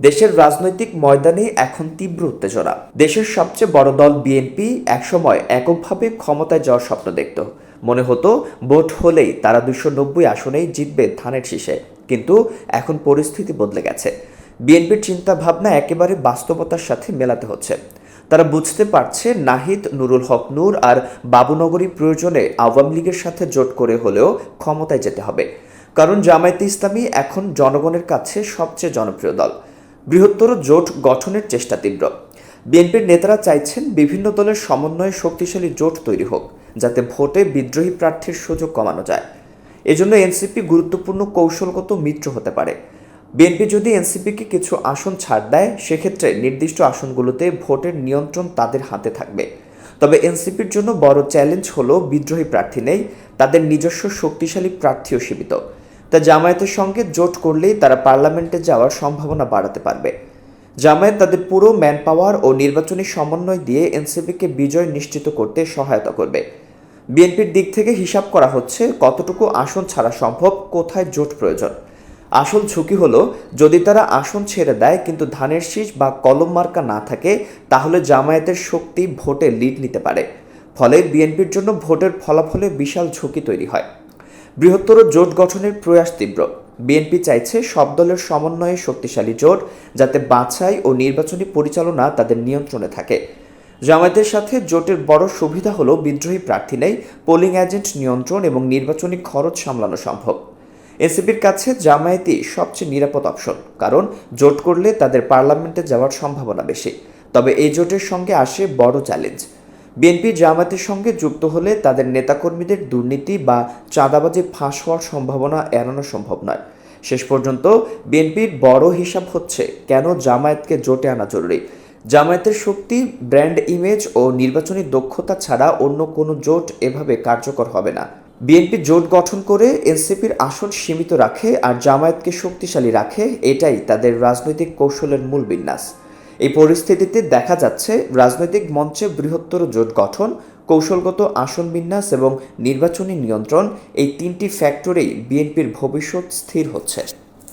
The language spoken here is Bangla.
দেশের রাজনৈতিক ময়দানে এখন তীব্র উত্তেজনা। দেশের সবচেয়ে বড় দল বিএনপি একসময় এককভাবে ক্ষমতায় যাওয়ার স্বপ্ন দেখত। মনে হতো, ভোট হলেই তারা দুশো নব্বই আসনেই জিতবে ধানের শীষে। কিন্তু এখন পরিস্থিতি বদলে গেছে। বিএনপির চিন্তা ভাবনা একেবারে বাস্তবতার সাথে মেলাতে হচ্ছে। তারা বুঝতে পারছে, নাহিদ, নুরুল হক নূর আর বাবুনগরী প্রয়োজনে আওয়ামী লীগের সাথে জোট করে হলেও ক্ষমতায় যেতে হবে। কারণ জামায়াতে ইসলামী এখন জনগণের কাছে সবচেয়ে জনপ্রিয় দল। বৃহত্তর জোট গঠনের চেষ্টা তীব্র। বিএনপির নেতারা চাইছেন বিভিন্ন দলের সমন্বয়ে শক্তিশালী জোট তৈরি হোক, যাতে ভোটে বিদ্রোহী প্রার্থীর সুযোগ কমানো যায়। এজন্য এনসিপি গুরুত্বপূর্ণ কৌশলগত মিত্র হতে পারে। বিএনপি যদি এনসিপিকে কিছু আসন ছাড় দেয়, সেক্ষেত্রে নির্দিষ্ট আসনগুলোতে ভোটের নিয়ন্ত্রণ তাদের হাতে থাকবে। তবে এনসিপির জন্য বড় চ্যালেঞ্জ হলো বিদ্রোহী প্রার্থী নেই, তাদের নিজস্ব শক্তিশালী প্রার্থীও সীমিত। তা জামায়াতের সঙ্গে জোট করলেই তারা পার্লামেন্টে যাওয়ার সম্ভাবনা বাড়াতে পারবে। জামায়াত তাদের পুরো ম্যান পাওয়ার ও নির্বাচনী সমন্বয় দিয়ে এনসিপিকে বিজয় নিশ্চিত করতে সহায়তা করবে। বিএনপির দিক থেকে হিসাব করা হচ্ছে, কতটুকু আসন ছাড়া সম্ভব, কোথায় জোট প্রয়োজন। আসল ঝুঁকি হলো, যদি তারা আসন ছেড়ে দেয় কিন্তু ধানের শীষ বা কলম মার্কা না থাকে, তাহলে জামায়াতের শক্তি ভোটে লিড নিতে পারে। ফলে বিএনপির জন্য ভোটের ফলাফলে বিশাল ঝুঁকি তৈরি হয়। বৃহত্তর জোট গঠনের প্রয়াস তীব্র। বিএনপি চাইছে সব দলের সমন্বয়ে শক্তিশালী জোট যাতে বাছাই ও নির্বাচনী পরিচালনা তাদের নিয়ন্ত্রণে থাকে। জামায়াতের সাথে জোটের বড় সুবিধা হলো বিদ্রোহী প্রার্থী নেই, পোলিং এজেন্ট নিয়ন্ত্রণ এবং নির্বাচনী খরচ সামলানো সম্ভব। এনসিপির কাছে জামায়াতই সবচেয়ে নিরাপদ অপশন, কারণ জোট করলে তাদের পার্লামেন্টে যাওয়ার সম্ভাবনা বেশি। তবে এই জোটের সঙ্গে আসে বড় চ্যালেঞ্জ। বিএনপি জামায়াতের সঙ্গে যুক্ত হলে তাদের নেতাকর্মীদের দুর্নীতি বা চাঁদাবাজি ফাঁস হওয়ার সম্ভাবনা এড়ানো সম্ভব নয়। শেষ পর্যন্ত বিএনপির বড় হিসাব হচ্ছে কেন জামায়াতকে জোটে আনা জরুরি। জামায়াতের শক্তি, ব্র্যান্ড ইমেজ ও নির্বাচনী দক্ষতা ছাড়া অন্য কোনো জোট এভাবে কার্যকর হবে না। বিএনপি জোট গঠন করে এনসিপির আসন সীমিত রাখে আর জামায়াতকে শক্তিশালী রাখে, এটাই তাদের রাজনৈতিক কৌশলের মূল বিন্যাস। এই পরিস্থিতিতে দেখা যাচ্ছে রাজনৈতিক মঞ্চে বৃহত্তর জোট গঠন, কৌশলগত আসন বিন্যাস এবং নির্বাচনী নিয়ন্ত্রণ এই তিনটি ফ্যাক্টরেই বিএনপির ভবিষ্যৎ স্থির হচ্ছে।